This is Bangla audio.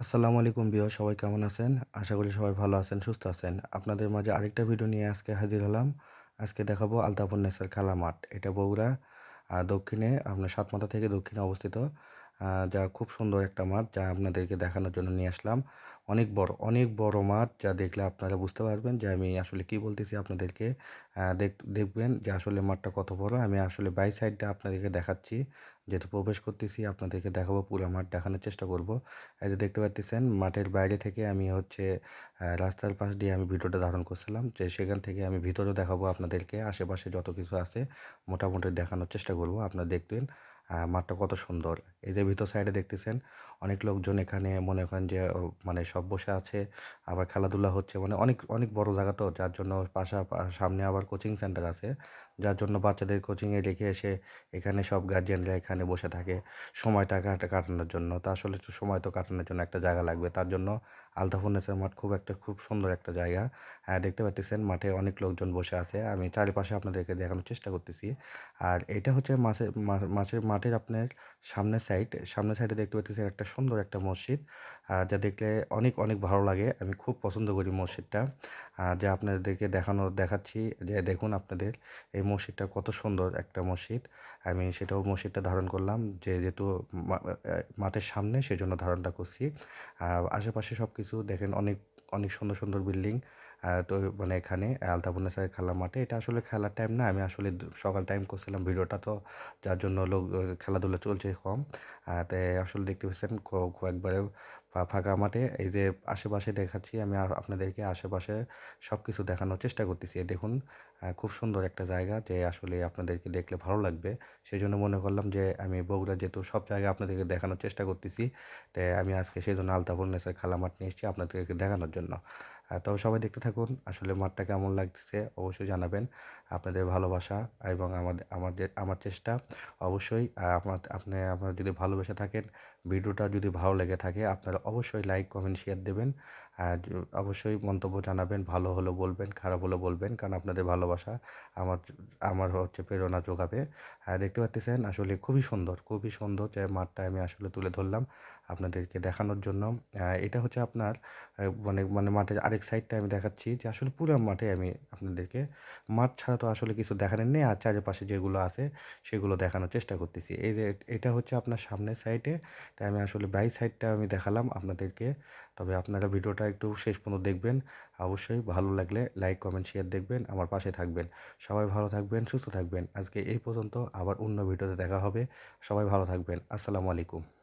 আসসালামু আলাইকুম বিয় সবাই কেমন আছেন? আশা করি সবাই ভালো আছেন, সুস্থ আছেন। আপনাদের মাঝে আরেকটা ভিডিও নিয়ে আজকে হাজির হলাম। আজকে দেখাবো আলতাফুন্নেসার খেলা মাঠ এটা বগুড়া দক্ষিণে, আপনার সাতমাথা থেকে দক্ষিণে অবস্থিত। যা খুব সুন্দর একটা মাঠ যা আপনাদেরকে দেখানোর জন্য নিয়ে আসলাম। অনেক বড় অনেক বড় মাঠ যা দেখলে আপনারা বুঝতে পারবেন যে আমি আসলে কি বলতেছি আপনাদেরকে। দেখ, দেখবেন যে আসলে মাঠটা কত বড়। আমি আসলে বাই সাইডটা আপনাদেরকে দেখাচ্ছি। যেহেতু প্রবেশ করতেছি, আপনাদেরকে দেখাবো পুরো মাঠ দেখানোর চেষ্টা করব। এই যে দেখতে পাচ্ছেন মাঠের বাইরে থেকে আমি হচ্ছে রাস্তার পাশ দিয়ে আমি ভিডিওটা ধারণ করছিলাম যে সেখান থেকে আমি ভিতরে দেখাবো আপনাদেরকে। আশেপাশে যত কিছু আছে, মোটামুটি দেখানোর চেষ্টা করব। আপনারা দেখবেন মাঠটা কত সুন্দর। এই যে ভিতর সাইডে দেখতেছেন, অনেক লোকজন এখানে মনে করেন যে মানে সব বসে আছে, আবার খেলাধুলা হচ্ছে মানে অনেক অনেক বড় জায়গা তো, যার জন্য পাশা সামনে আবার কোচিং সেন্টার আছে, যার জন্য বাচ্চাদের কোচিংয়ে রেখে এসে এখানে সব গার্জিয়ানরা এখানে বসে থাকে। সময়টা কাটা, কাটানোর জন্য, তা আসলে সময় তো কাটানোর জন্য একটা জায়গা লাগবে, তার জন্য আলতাফুন্নেসের মাঠ খুব একটা, খুব সুন্দর একটা জায়গা। দেখতে পাচ্ছেন মাঠে অনেক লোকজন বসে আছে। আমি চারিপাশে আপনাদেরকে দেখানোর চেষ্টা করতেছি। আর এটা হচ্ছে মাছের মাছের মাঠের আপনার সামনের সাইড সামনের সাইডে দেখতে পাচ্ছেন একটা সুন্দর একটা মসজিদ যা দেখলে অনেক অনেক ভালো লাগে। আমি খুব পছন্দ করি মসজিদটা। যা আপনাদেরকে দেখানো, দেখাচ্ছি যে দেখুন আপনাদের এই মসজিদটা কত সুন্দর একটা মসজিদ। আমি সেটাও মসজিদটা ধারণ করলাম। যে যেহেতু মাঠের সামনে সেজন্য ধারণটা করছি। আশেপাশে সব কিছু দেখেন অনেক অনেক সুন্দর সুন্দর বিল্ডিং। তো মানে এখানে আলতাবুন্নেসার স্যারের খেলার মাঠে। এটা আসলে খেলার টাইম না, আমি আসলে সকাল টাইম করছিলাম ভিডিওটা, তো যার জন্য লোক খেলাধুলা চলছে কম। তাই আসলে দেখতে পাচ্ছেন কয়েকবারে ফাঁকা মাঠে। এই যে আশেপাশে দেখাচ্ছি, আমি আপনাদেরকে আশেপাশে সব কিছু দেখানোর চেষ্টা করতেছি। দেখুন খুব সুন্দর একটা জায়গা যে আসলে আপনাদেরকে দেখলে ভালো লাগবে। সেই জন্য মনে করলাম যে আমি বগুড়া যেহেতু সব জায়গায় আপনাদেরকে দেখানোর চেষ্টা করতেছি তাই আমি আজকে সেই জন্য আলতাফুন্নেসার খেলা মাঠ নিয়ে এসেছি, আপনাদেরকে দেখানোর জন্য। জন্য তবে সবাই দেখতে থাকুন। আসলে মাঠটা কেমন লাগতেছে অবশ্যই জানাবেন। আপনাদের ভালোবাসা এবং আমাদের আমাদের, আমার চেষ্টা অবশ্যই। আমার আপনি, আপনারা যদি ভালোবেসে থাকেন, ভিডিওটা যদি ভালো লেগে থাকে, আপনারা অবশ্যই লাইক, কমেন্ট, শেয়ার দেবেন। আর অবশ্যই মন্তব্য জানাবেন, ভালো হলো বলবেন, খারাপ হলো বলবেন, কারণ আপনাদের ভালোবাসা আমার আমার হচ্ছে প্রেরণা যোগাবে। দেখতে পাচ্ছেন আসলে খুবই সুন্দর খুবই সুন্দর যে মাঠটা আমি আসলে তুলে ধরলাম আপনাদেরকে দেখানোর জন্য। এটা হচ্ছে আপনার মানে মানে মাঠের আরেক সাইডটা আমি দেখাচ্ছি যে আসলে পুরো মাঠে আমি আপনাদেরকে, মাঠ ছাড়া তো আসলে কিছু দেখানোর নেই। আর চারিপাশে যেগুলো আছে, সেগুলো দেখানোর চেষ্টা করতেছি। এই যে এটা হচ্ছে আপনার সামনের সাইডে তাই আমি আসলে বাই সাইডটা আমি দেখালাম আপনাদেরকে। তবে আপনারা ভিডিওটা একটু শেষ পর্যন্ত দেখবেন। অবশ্যই ভালো লাগলে লাইক কমেন্ট শেয়ার দেখবেন, আমার পাশে থাকবেন। সবাই ভালো থাকবেন, সুস্থ থাকবেন। আজকে এই পর্যন্ত আবার অন্য ভিডিওতে দেখা হবে। সবাই ভালো থাকবেন। আসসালামু আলাইকুম।